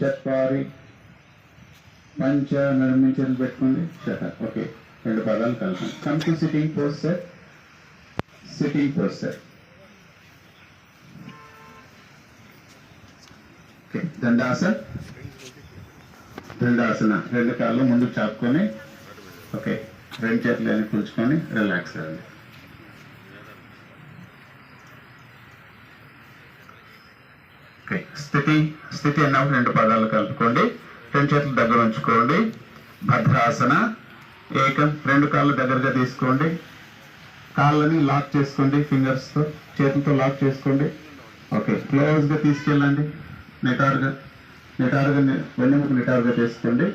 చత్వారి పంచ నిర్మించలు పెట్టుకోండి శత ఓకే. రెండు పదాలు కలపండి. Come to sitting posture sitting posture okay dandasan dandasana రెండు కాళ్ళు ముందుకు చాపుకొని ఓకే. రెండు చేతులు అని కూర్చుకొని రిలాక్స్ అవ్వండి. స్థితి స్థితి అన్నప్పుడు రెండు పదాలు కలుపుకోండి. రెండు చేతులు దగ్గర ఉంచుకోండి. భద్రాసన ఏకం రెండు కాళ్ళు దగ్గరగా తీసుకోండి. కాళ్ళని లాక్ చేసుకోండి ఫింగర్స్తో చేతులతో లాక్ చేసుకోండి. ఓకే. క్లోజ్గా తీసుకెళ్ళండి. నిటారుగా నిటారుగా వెన్నెముక నిటారుగా చేసుకోండి